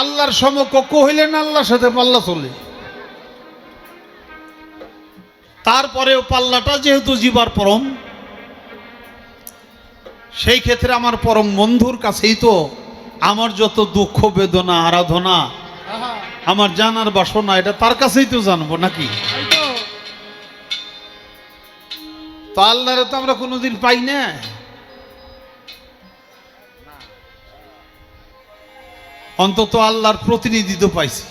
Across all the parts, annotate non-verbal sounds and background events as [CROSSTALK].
আল্লাহর সমকক্ষ হইলেন আল্লাহর সাথে পাল্লা চলে। তারপরেও পাল্লাটা যেহেতু জীবার পরম সেই ক্ষেত্রে আমার পরম বন্ধুর কাছেই তো আমার যত দুঃখ বেদনা আরাধনা আমার জানার বাসনা এটা তার কাছেই তো জানব নাকি? তো। তো আল্লাহরে তো আমরা কোনোদিন পাই না। অন্তত আল্লাহর প্রতিনিধিত্ব পাইছি।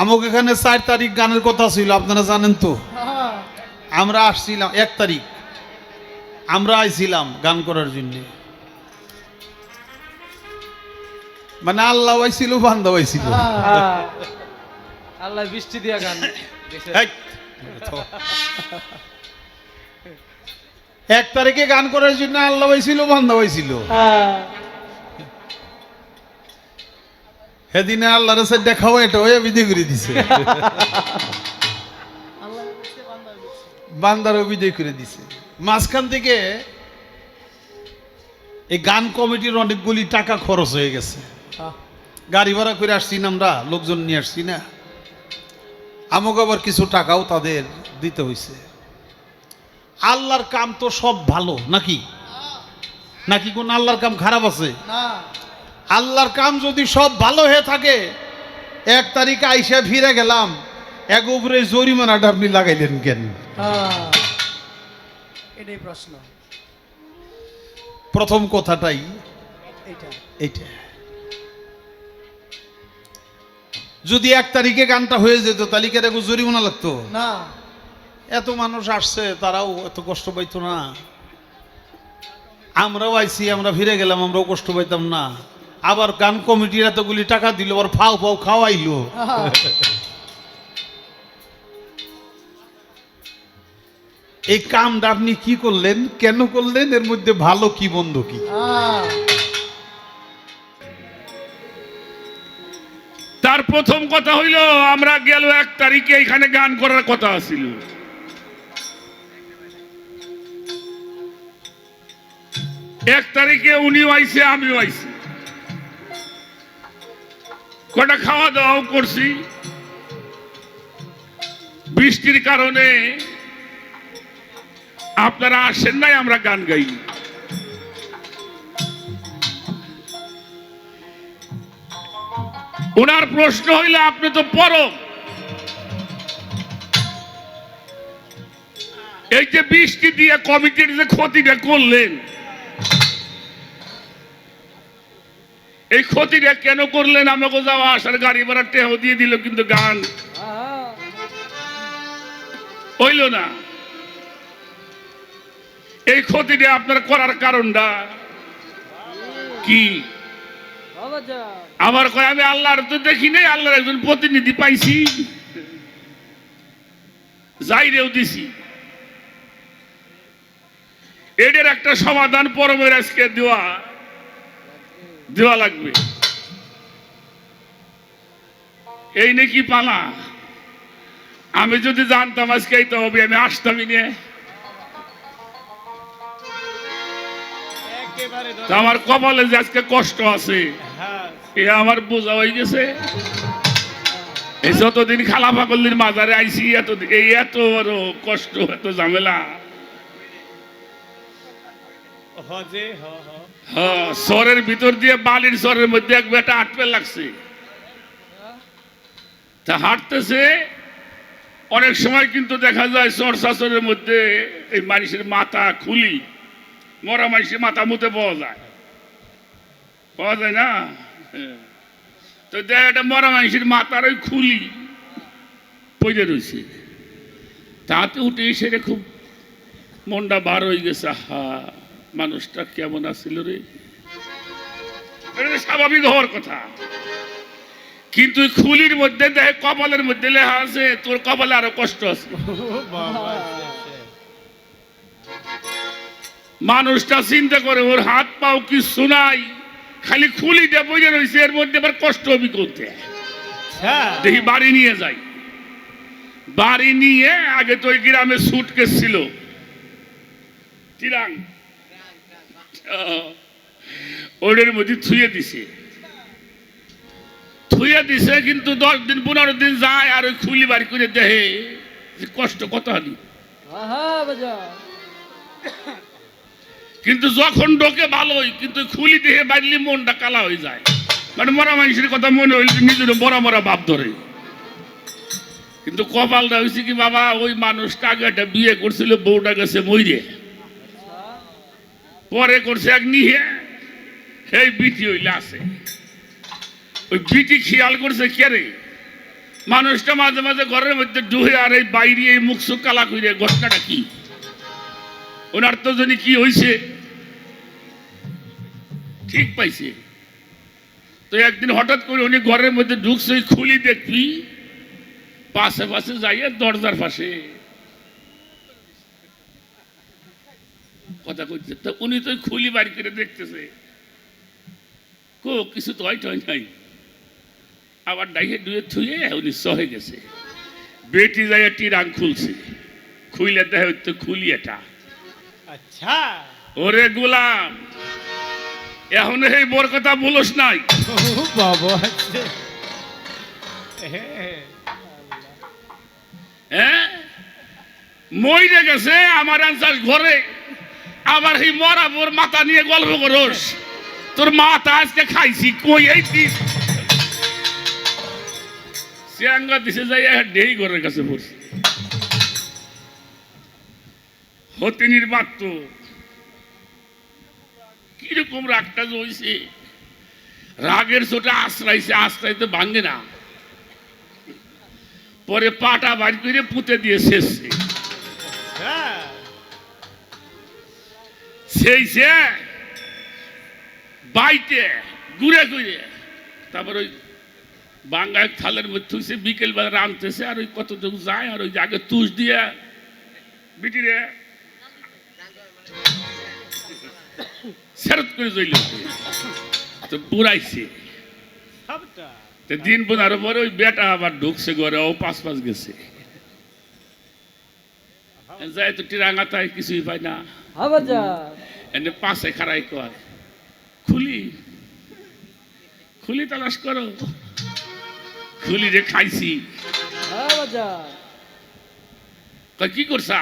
আমাকে এখানে চার তারিখ গানের কথা ছিল আপনারা জানেন তো। আমরা আসছিলাম এক তারিখ। আমরা আইছিলাম গান করার জন্য। মানে আল্লাহ আইছিল বান্দা আইছিল। আল্লাহ বৃষ্টি দিয়া গান। এক তারিখে গান করার জন্য আল্লাহ হয়েছিল বান্দা হয়েছিল সেদিনে আল্লাহর সাথে দেখাও এটা হয়ে বিধি করে দিছে। বান্দারও বিদায় করে দিছে। মাঝখান থেকে এই গান কমিটির অনেকগুলি টাকা খরচ হয়ে গেছে। গাড়ি ভাড়া করে আসছি না আমরা, লোকজন নিয়ে আসছি না। আমাকে আবার কিছু টাকাও তাদের দিতে হয়েছে আল্লাহর কাম তো সব ভালো, নাকি? নাকি কোন আল্লাহর কাম খারাপ আছে? না। আল্লাহর কাম যদি সব ভালো হয়ে থাকে এক তারিখে আইসা ফিরে গেলাম এক উপরে জরিমানাটা আপনি লাগাইলেন কেন? এটাই প্রশ্ন। প্রথম কথাটাই এইটা। যদি এক তারিখে গানটা হয়ে যেত তাহলে কি এরকম জরিমানা লাগতো? না। এত মানুষ আসছে তারাও এত কষ্ট পাইতো না। আমরাও আইছি আমরা ফিরে গেলাম আমরাও কষ্ট পাইতাম না। আবার গান কমিটির এতগুলি টাকা দিল আবার ফাও ফাও খাওয়াইলো। [LAUGHS] এই কামটা আপনি কি করলেন? কেন করলেন? এর মধ্যে ভালো কি বন্ধ কি? তার প্রথম কথা হইল আমরা গেল এক তারিখে এখানে গান করার কথা ছিল এক তারিখে উনিও আইসে আমিও আইছি। কটা খাওয়া দাওয়াও করছি। বৃষ্টির কারণে আপনারা আসেন নাই, আমরা গান গাইনি ওনার প্রশ্ন হইলে আপনি তো পরম। এই যে বৃষ্টি দিয়ে কমিটির যে ক্ষতিটা করলেন এই ক্ষতিটা কেন করলেন? আমাকে যাওয়া আসার গাড়ি ভাড়া টেহ দিয়ে দিল, কিন্তু গান। হইল না। এই ক্ষতিটা আপনার করার কারণটা কি? আমার কয়, আমি আল্লাহর তো দেখি নাই, আল্লাহর একজন প্রতিনিধি পাইছি। যাই যাইরেও দিছি। এটার একটা সমাধান পরমের আজকে দেওয়া। দেওয়া লাগবে। এই নাকি পালা। আমি যদি জানতাম আজকে এই তো হবে আমি আসতামই নিয়ে আমার কপালে যে আজকে কষ্ট আছে হ্যাঁ। এ আমার বোঝা হয়ে গেছে। এই যতদিন খালা পাগলির মাজারে আইছি এত এই এত বড় কষ্ট এত ঝামেলা। হজে হ। হ্যাঁ, সরের ভিতর দিয়ে বালির সরের মধ্যে এক বেটা আটপে লাগছে। তা হাঁটতেছে অনেক সময় কিন্তু দেখা যায় সর শাসনের মধ্যে এই মানুষের মাথা খুলি মরা মানুষের মাথা মুতে পাওয়া যায়। পাওয়া যায় না? হ্যাঁ। তো দেখ একটা মরা মানুষের মাথার ওই খুলি পড়ে রয়েছে তাতে উঠে সেটা খুব মনটা বার হয়ে গেছে হা মানুষটা কেমন আছিল রে? স্বাভাবিক হওয়ার কথা। কিন্তু খুলির মধ্যে দেখে কপালের মধ্যে লেখা আছে তোর কপালে আরও কষ্ট আছে। মানুষটা চিন্তা করে ওর হাত পাও কি শোনাই খালি খুলিটা বইয়ে রয়েছে এর মধ্যে আবার কষ্ট হবি করতে দেখি বাড়ি নিয়ে যাই। বাড়ি নিয়ে আগে তো ওই গ্রামে সুটকেস ছিল। চিরাং ওটার মধ্যে থুয়ে দিছে। থুয়ে দিছে কিন্তু দশ দিন পনেরো দিন যায় আর ওই খুলি বাড়ি করে দেহে যে কষ্ট কত হানি কিন্তু যখন ডোকে ভালোই কিন্তু খুলি দেহে বাড়লি মনটা কালা হয়ে যায়। মানে মরা মানুষের কথা মনে হইলে নিজের মরা মরা ভাব ধরে। কিন্তু কপালটা হয়েছে কি বাবা ওই মানুষটা আগে একটা বিয়ে করছিল বউটা গেছে মইরে। পরে করছে এক নিহে এই বিটি হইলে আছে। ওই বিটি খেয়াল করছে কে রে? মানুষটা মাঝে মাঝে ঘরের মধ্যে ডুহে আর এই বাইরে এই মুখ সুখ কালা কইরে, ঘটনাটা কি? ওনার তো জানি কি হয়েছে ঠিক পাইছে। তো একদিন হঠাৎ করে উনি ঘরের মধ্যে ঢুকছে খুলি দেখবি, পাশে পাশে যাইয়া দরজার পাশে কথা কইছে তো উনি তো খুলি বাড়ি করে দেখতেছে। কো কিছু তো হয় টয় নাই। আবার ডাইয়ে ডুয়ে থুয়ে উনি সহে গেছে। বেটি যাইয়া টিরাং খুলছে। খুইলে দেখে তো খুলি এটা। আচ্ছা। ওরে গোলাম এখন এই বোর কথা বলস নাই। বাবা হ্যাঁ? মইরে গেছে আমার আনসার ঘরে। আবার এই মরা বোর মাথা নিয়ে গল্প করস। তোর মাথা আজকে খাইছি, কই এই দিস? সিয়াঙ্গা দিছে যাই ঢেই ঘরের কাছে পড়ছে। হতিনির মাত্র কীরকম রাগটা জইছে রাগের চোটে আশ্রাইছে, আশ্রাইতে ভাঙে না। পরে পাটা বাড়ি করে পুঁতে দিয়ে শেষছে। সেই সে বাইতে ঘুরে ঘুরে তারপর ওই বাঙ্গায় থালের মধ্যে থুইছে বিকেল বেলা রাঁধতেছে আর ওই কতটুকু যায় আর ওই আগে তুষ দিয়ে বিটিরে সেরত করে জইল তো পুরাইছে তো দিন বোনার পরে ওই বেটা আবার ঢুকছে ঘরে ও পাঁচ পাঁচ গেছে। যাই তো টিরাঙ্গা তাই কিছুই পায় না হ্যাঁ বাজান এনে পাশে খারাই কয় খুলি খুলি তালাশ করো খুলি রে খাইছি কি করছা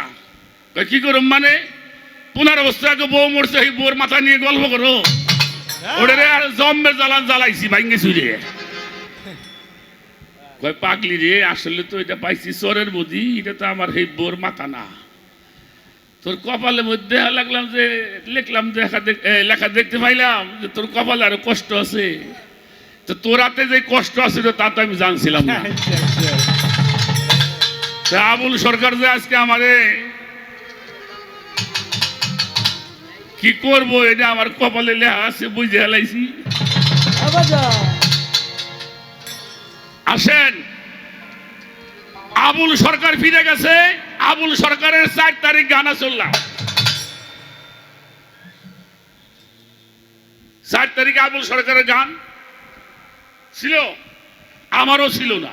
কি করম মানে পুনার অবস্থা আগে বউ মরছে সেই বউর মাথা নিয়ে গল্প করো ওরে রে আর জম্মে জ্বালান জ্বালাইছি ভাঙ্গে চুরে কয় পাগলি রে আসলে তো এটা পাইছি চোরের বুদ্ধি এটা তো আমার সেই বোর মাথা না তোর কপালে মধ্যে লাগলাম যে, লিখলাম দেখা লেখা দেখতে পাইলাম যে তোর কপালে আরও কষ্ট আছে। তো তোর হাতে যে কষ্ট আছে তা তো আমি জানছিলাম না। আবুল সরকার যে আজকে আমারে কি করব, এটা আমার কপালে লেখা আছে, বুঝে হেলাইছি আসেন। আবুল সরকার ফিরে গেছে। আবুল সরকারের চার তারিখ গানা চললাম চার তারিখে আবুল সরকারের গান ছিল, আমারও ছিল না।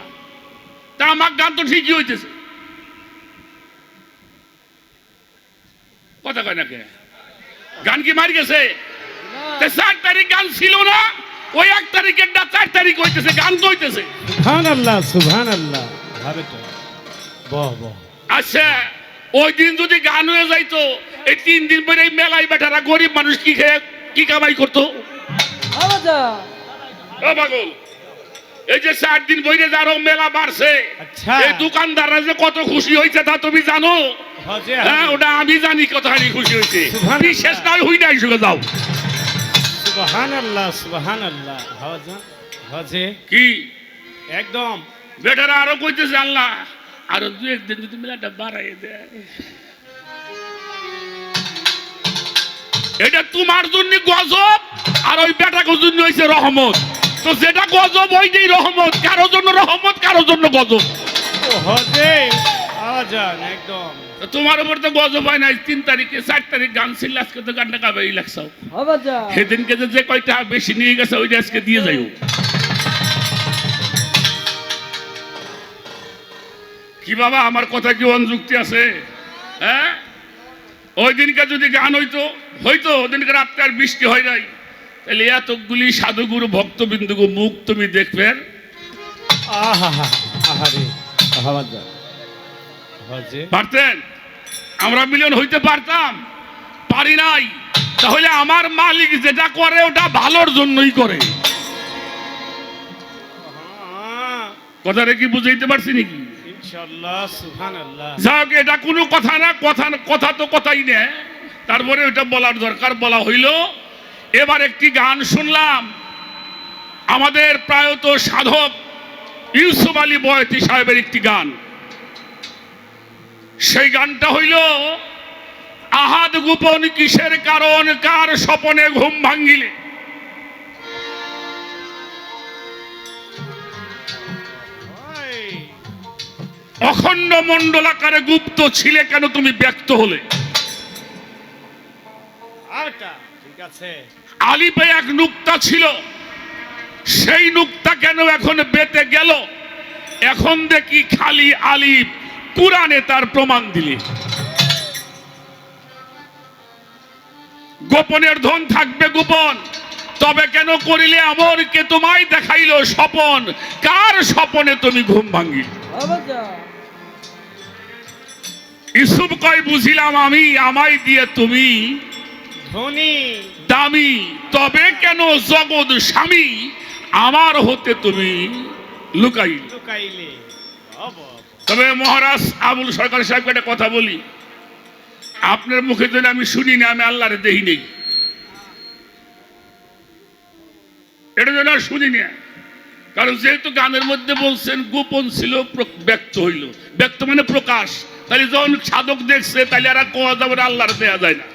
তা আমার গান তো ঠিকই হইতেছে। কথা কয় না কে? গান কি মারি গেছে? চার তারিখ গান ছিল না, ওই এক তারিখের না চার তারিখ হইতেছে, গান তো হইতেছে। সুবহান আল্লাহ সুবহান আল্লাহ ভাবে তো। বাহ বাহ। আচ্ছা ওই দিন যদি গান হয়ে যাইতো এই তিন দিন পরে এই মেলায় বেটারা গরিব মানুষ কি খেয়ে কি কামাই করতো? হ্যাঁ বাজান ও পাগল এই যে চার দিন বইরে যারও মেলা বাড়ছে আচ্ছা। এই দোকানদাররা যে কত খুশি হয়েছে তা তুমি জানো? হজে হ্যাঁ ওটা আমি জানি কত হারি খুশি হয়েছে। সুবহানাল্লাহ। বিশেষ নয় হুই নাই শুনে যাও। সুবহান আল্লাহ সুবহান আল্লাহ হজে হজে কি? একদম। বেটারা আরও কইতেছে আল্লাহ আরও দু একদিন যদি মেলাটা বাড়াই দেয়। এটা তোমার জন্য গজব আর ওই বেটাকে জন্য হয়েছে রহমত। তো যেটা গজব ওইটাই রহমত। কারও জন্য রহমত কারও জন্য গজব। একদম। তোমার উপর তো গজব হয় নাই তিন তারিখে চার তারিখ গান ছিল আজকে তো গানটা গাবে লাগছাও সেদিনকে যে যে কয়টা বেশি নিয়ে গেছে ওইটা আজকে দিয়ে যাইও। কি বাবা আমার কথা কি অনুযুক্তি আছে? হ্যাঁ? ওই দিনকে যদি গান হইতো হইতো ওদিনকে আর বৃষ্টি হয় নাই। তাহলে এতগুলি সাধুগুরু ভক্তবিন্দুগু মুখ তুমি দেখবে। আহা আহারে আহাবাজা হজে পারতেন? আমরা মিলন হইতে পারতাম। পারি নাই। তাহলে আমার মালিক যেটা করে ওটা ভালোর জন্যই করে। কথাটা কি বুঝাইতে পারছি নাকি? যাক, এটা কোনো কথা না, কথা কথা তো কথাই না। তারপরে ওটা বলার দরকার, বলা হইল। এবার একটি গান শুনলাম। আমাদের প্রায়ত সাধক ইউসুফ আলী বয়তি সাহেবের একটি গান। সেই গানটা হইল, আহাদ গোপন কিসের কারণ, কার স্বপনে ঘুম ভাঙ্গিলে অখণ্ড মণ্ডলাকারে গুপ্ত ছিলে কেন তুমি ব্যক্ত হলে? আলিপে এক নুক্তা ছিল। সেই নুক্তা কেন এখন বেতে গেল? এখন দেখি খালি আলিফ কুরআনে তার প্রমাণ দিলে। গোপনের ধন থাকবে গোপন তবে কেন করিলে আমর কে তোমায় দেখাইলো স্বপন? কার স্বপনে তুমি ঘুম ভাঙ্গি ইসুফ কয় বুঝিলাম আমি আমায় দিয়ে তুমি ধনী। দামি। তবে কেন জগৎ স্বামী? আমার হতে তুমি লুকাই লুকাইলে। তবে মহারাজ আবুল সরকার সাহেবকে একটা কথা বলি। আপনার মুখে যদি আমি শুনি না আমি আল্লাহরে দেহি নেই। এটা যেন শুনি না কারণ যেহেতু গানের মধ্যে বলছেন গোপন ছিল ব্যক্ত হইল। ব্যক্ত মানে প্রকাশ। তাহলে যখন সাধক দেখছে তাহলে আর কোয়া যাবে আল্লাহর দেয়া যায় না।